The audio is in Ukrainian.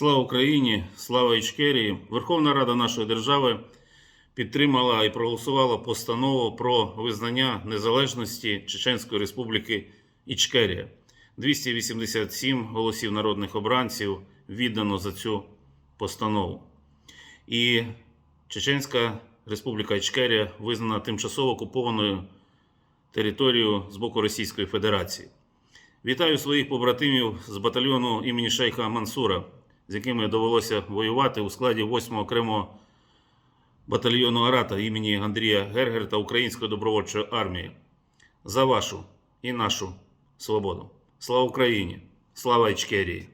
Слава Україні! Слава Ічкерії! Верховна Рада нашої держави підтримала і проголосувала постанову про визнання незалежності Чеченської Республіки Ічкерія. 287 голосів народних обранців віддано за цю постанову. І Чеченська Республіка Ічкерія визнана тимчасово окупованою територією з боку Російської Федерації. Вітаю своїх побратимів з батальйону імені Шейха Мансура, з якими довелося воювати у складі 8-го окремого батальйону Арата імені Андрія Гергерта Української добровольчої армії. За вашу і нашу свободу. Слава Україні! Слава Ічкерії!